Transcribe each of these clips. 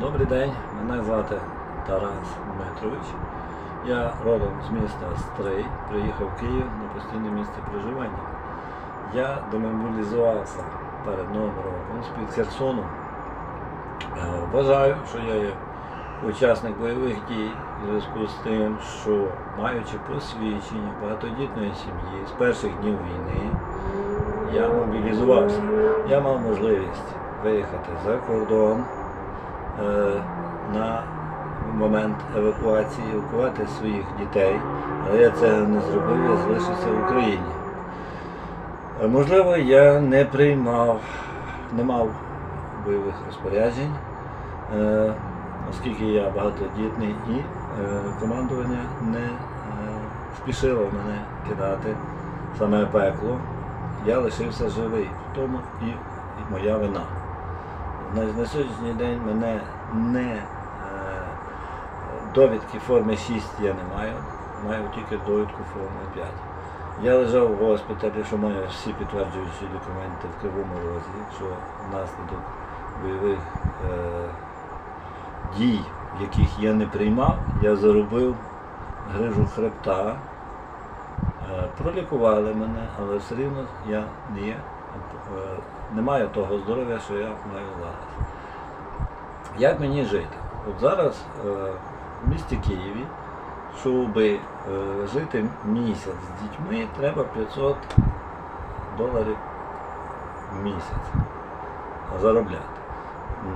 Добрий день, мене звати Тарас Дмитрович. Я родом з міста Стрий, приїхав в Київ на постійне місце проживання. Я демобілізувався перед Новим роком з-під Херсону. Е, Вважаю, що я є учасник бойових дій у зв'язку з тим, що маючи посвідчення багатодітної сім'ї з перших днів війни, я мобілізувався. Я мав можливість виїхати за кордон е, на момент евакуації, евакувати своїх дітей, але я це не зробив, я залишився в Україні. Е, Можливо, я не приймав, не мав бойових розпоряджень, е, оскільки я багатодітний і е, командування не е, спішило мене кидати саме пекло. Я лишився живий, в тому і, моя вина. На, сьогоднішній день мене не е, довідки форми 6 я не маю, маю тільки довідку форми 5. Я лежав в госпіталі, що маю всі підтверджуючі документи в Кривому Розі, що внаслідок бойових е, дій, яких я не приймав, я заробив грижу хребта. Е, Пролікували мене, але все рівно я не, е, не маю того здоров'я, що я маю зараз. Як мені жити? От зараз е, в місті Києві, щоб е, жити місяць з дітьми, треба 500 доларів в місяць заробляти.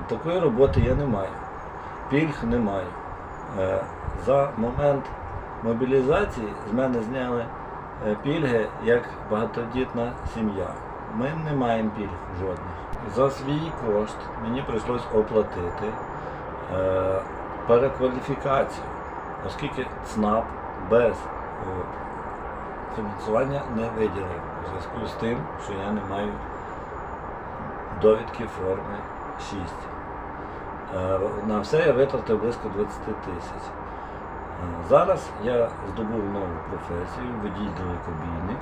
Такої роботи я не маю. Пільг не маю. Е, За момент мобілізації з мене зняли е, пільги як багатодітна сім'я. Ми не маємо пільг жодних. За свій кошт мені прийшлось оплатити е, перекваліфікацію, оскільки ЦНАП без е, фінансування не виділив у зв'язку з тим, що я не маю довідки форми 6. Е, На все я витратив близько 20 тисяч. Е, Зараз я здобув нову професію, водій далекобійник.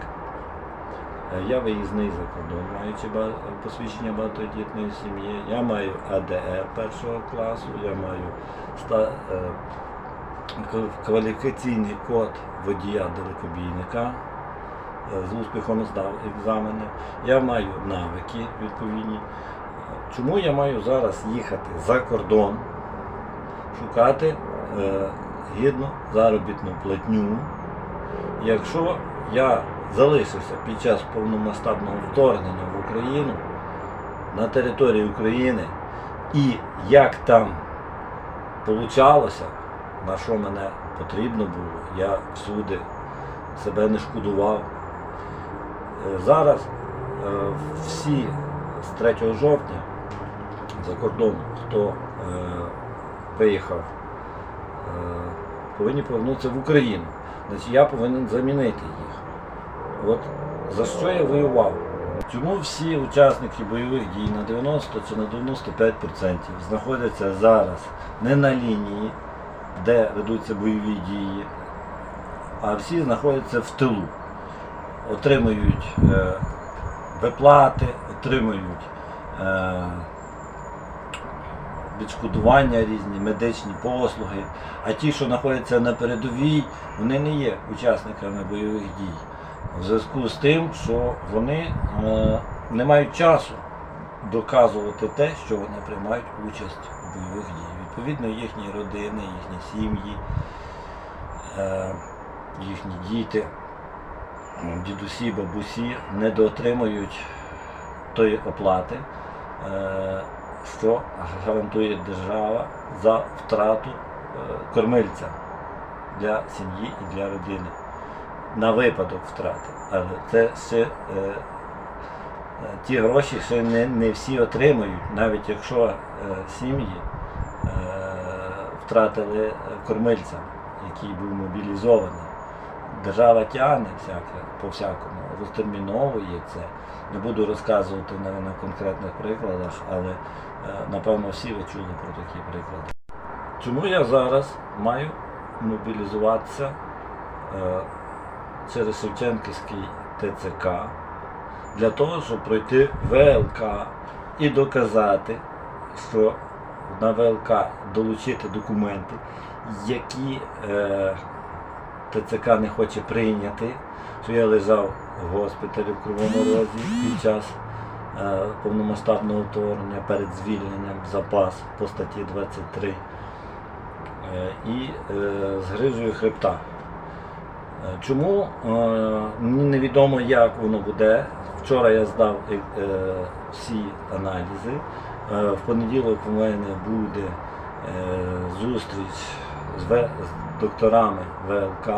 Я виїзний за кордон, маючи посвідчення багатодітної сім'ї. Я маю АДР першого класу, я маю кваліфікаційний код водія далекобійника. Е, З успіхом здав екзамени. Я маю навики відповідні. Чому я маю зараз їхати за кордон, шукати е, гідну заробітну платню, якщо я залишився під час повномасштабного вторгнення в Україну на території України і як там получалося, на що мене потрібно було, я всюди себе не шкодував. Е, Зараз е, всі з 3 жовтня за кордон, хто е, виїхав, повинні повернутися в Україну. Значить, я повинен замінити їх. От за що я воював? Чому всі учасники бойових дій на 90 чи на 95% знаходяться зараз не на лінії, де ведуться бойові дії, а всі знаходяться в тилу, отримують е, виплати, отримують е, відшкодування різні, медичні послуги. А ті, що знаходяться на передовій, вони не є учасниками бойових дій. В зв'язку з тим, що вони е, не мають часу доказувати те, що вони приймають участь у бойових дій. Відповідно, їхні родини, їхні сім'ї, е, їхні діти, дідусі, бабусі не доотримують тої оплати, е, що гарантує держава за втрату е, кормильця для сім'ї і для родини на випадок втрати. Але це ще е, ті гроші ще не, не всі отримують, навіть якщо е, сім'ї втратили е, кормильця, який був мобілізований. держава тягне всяке, по всякому, розтерміновує це. Не буду розказувати на, на конкретних прикладах, але е, напевно всі ви чули про такі приклади. Чому я зараз маю мобілізуватися е, через Шевченківський ТЦК для того, щоб пройти ВЛК і доказати, що на ВЛК долучити документи, які е, ТЦК не хоче прийняти, що я лежав в госпіталі в Кривому Розі під час е, повномасштабного вторгнення перед звільненням запас по статті 23 е, і е, з грижею хребта. Е, Чому е, мені невідомо, як воно буде. Вчора я здав е, всі аналізи. Е, В понеділок у мене буде е, зустріч з, докторами ВЛК,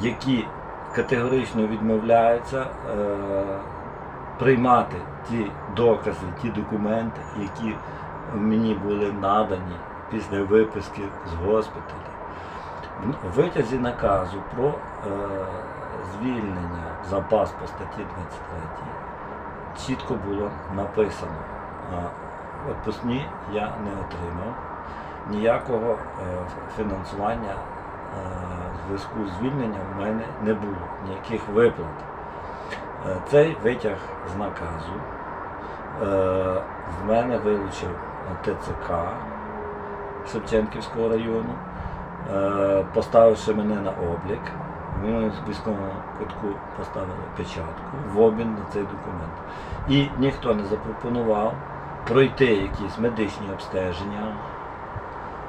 які категорично відмовляються е, приймати ті докази, ті документи, які мені були надані після виписки з госпіталю. В витязі наказу про звільнення в запас по статті 23 чітко було написано. А Отпускні я не отримав. Ніякого е, фінансування е, в зв'язку з звільненням в мене не було, ніяких виплат. Е, Цей витяг з наказу е, в мене вилучив ТЦК Шевченківського району, е, поставивши мене на облік. Ми з військового кутку поставили печатку в обмін на цей документ. І ніхто не запропонував пройти якісь медичні обстеження,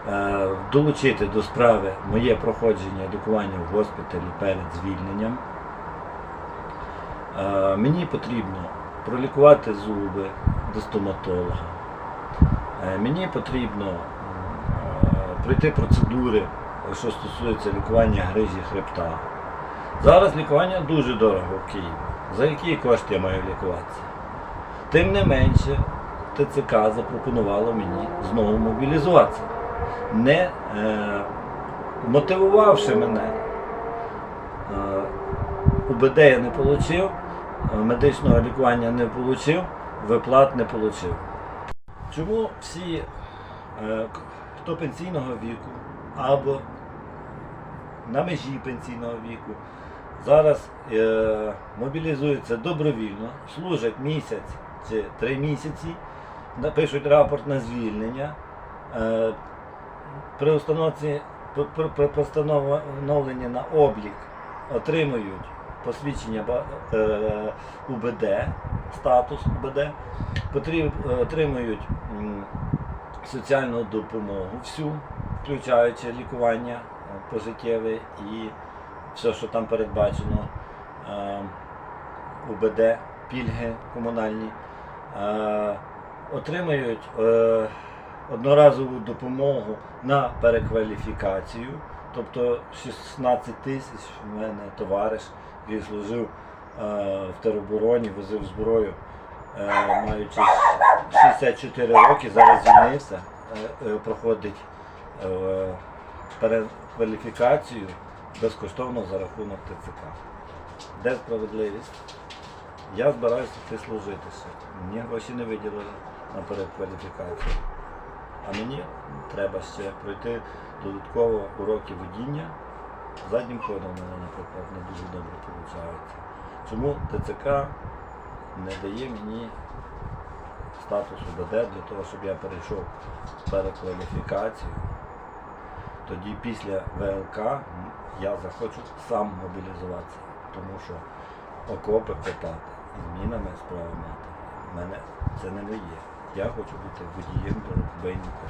е, долучити до справи моє проходження лікування в госпіталі перед звільненням. Е, Мені потрібно пролікувати зуби до стоматолога. Е, Мені потрібно пройти процедури, що стосується лікування грижі хребта. Зараз лікування дуже дорого в Києві. За які кошти я маю лікуватися? Тим не менше, ТЦК запропонувало мені знову мобілізуватися, не е, мотивувавши мене. Е, УБД я не отримав, медичного лікування не отримав, виплат не отримав. Чому всі, е, хто пенсійного віку або на межі пенсійного віку, зараз е, мобілізуються добровільно, служать місяць чи три місяці, напишуть рапорт на звільнення. Е, при установці при, постановленні на облік отримують посвідчення е, УБД, статус УБД, е, отримують соціальну допомогу всю, включаючи лікування пожиттєве і все, що там передбачено, УБД, пільги комунальні, отримують е, одноразову допомогу на перекваліфікацію. Тобто 16 тисяч в мене товариш, який служив е, в теробороні, возив зброю, е, маючи 64 роки, зараз звільнився, проходить перекваліфікацію безкоштовно за рахунок ТЦК. Де справедливість? Я збираюся це служити ще. Мені гроші не виділили на перекваліфікацію. А мені треба ще пройти додатково уроки водіння. Заднім ходом мене, наприклад, не дуже добре виходить. Чому ТЦК не дає мені статус УБД для того, щоб я перейшов перекваліфікацію. Тоді після ВЛК я захочу сам мобілізуватися, тому що окопи копати і мінами справи мати. мене це не моє. Я хочу бути водієм дорогобийником